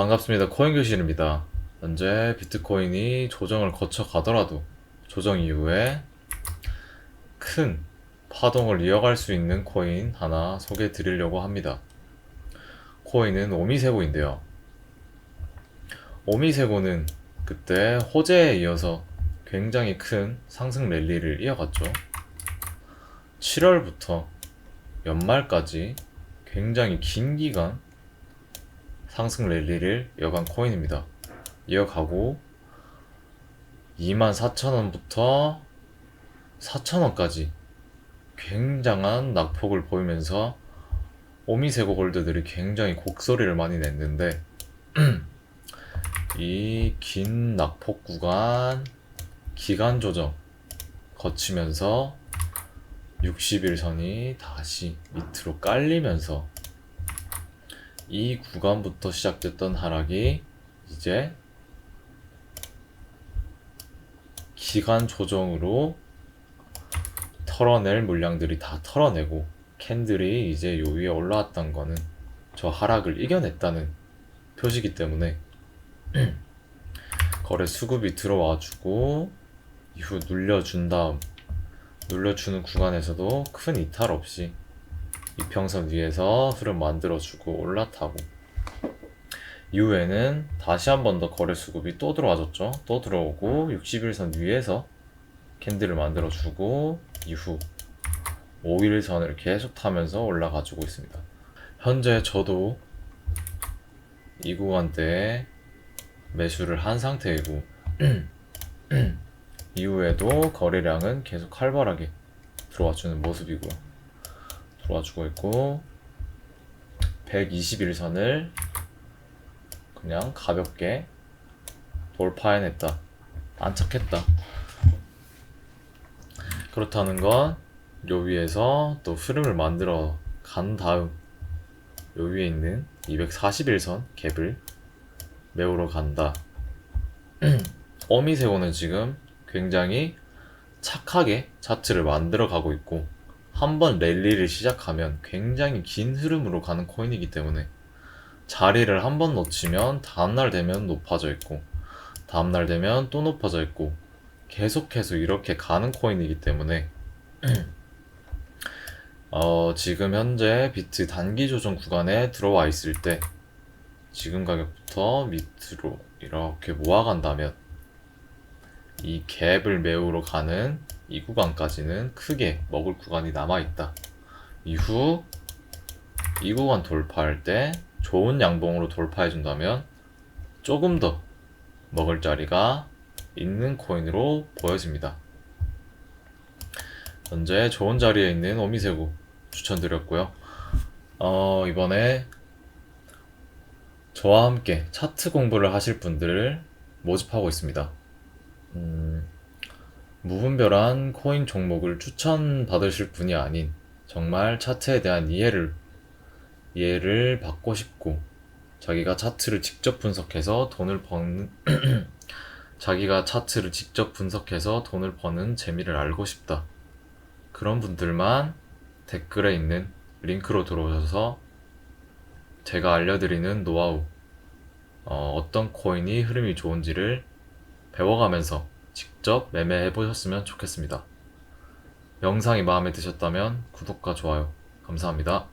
반갑습니다. 코인 교실입니다. 현재 비트코인이 조정을 거쳐 가더라도 조정 이후에 큰 파동을 이어갈 수 있는 코인 하나 소개해 드리려고 합니다. 코인은 오미세고인데요. 오미세고는 그때 호재에 이어서 굉장히 큰 상승 랠리를 이어갔죠. 7월부터 연말까지 굉장히 긴 기간 상승 랠리를 이어간 코인입니다. 이어가고 24,000원부터 4,000원까지 굉장한 낙폭을 보이면서 오미세고 골드들이 굉장히 곡소리를 많이 냈는데 이 긴 낙폭 구간 기간 조정 거치면서 60일 선이 다시 밑으로 깔리면서 이 구간부터 시작됐던 하락이 이제 기간 조정으로 털어낼 물량들이 다 털어내고 캔들이 이제 요 위에 올라왔던 거는 저 하락을 이겨냈다는 표시기 때문에 거래 수급이 들어와주고 이후 눌려준 다음 눌려주는 구간에서도 큰 이탈 없이 이평선 위에서 흐름 만들어주고 올라타고 이후에는 다시 한 번 더 거래 수급이 또 들어와줬죠. 또 들어오고 61선 위에서 캔들을 만들어주고 이후 5일선을 계속 타면서 올라가지고 있습니다. 현재 저도 이 구간대에 매수를 한 상태이고 이후에도 거래량은 계속 활발하게 들어와주는 모습이고요. 들어와주고 있고 121선을 그냥 가볍게 돌파해냈다. 안착했다. 그렇다는 건 요 위에서 또 흐름을 만들어 간 다음 요 위에 있는 241선 갭을 메우러 간다. 어미세고는 지금 굉장히 착하게 차트를 만들어 가고 있고 한번 랠리를 시작하면 굉장히 긴 흐름으로 가는 코인이기 때문에 자리를 한 번 놓치면 다음날 되면 높아져 있고 다음날 되면 또 높아져 있고 계속해서 이렇게 가는 코인이기 때문에 어, 지금 현재 비트 단기 조정 구간에 들어와 있을 때 지금 가격부터 밑으로 이렇게 모아간다면 이 갭을 메우러 가는 이 구간까지는 크게 먹을 구간이 남아 있다. 이후 이 구간 돌파할 때 좋은 양봉으로 돌파해 준다면 조금 더 먹을 자리가 있는 코인으로 보여집니다. 현재 좋은 자리에 있는 오미세구 추천드렸고요. 어, 이번에 저와 함께 차트 공부를 하실 분들을 모집하고 있습니다. 음, 무분별한 코인 종목을 추천받으실 분이 아닌 정말 차트에 대한 이해를 이해를 받고 싶고 자기가 차트를 직접 분석해서 돈을 버는 자기가 차트를 직접 분석해서 돈을 버는 재미를 알고 싶다. 그런 분들만 댓글에 있는 링크로 들어오셔서 제가 알려드리는 노하우, 어, 어떤 코인이 흐름이 좋은지를 배워가면서 직접 매매해 보셨으면 좋겠습니다. 영상이 마음에 드셨다면 구독과 좋아요 감사합니다.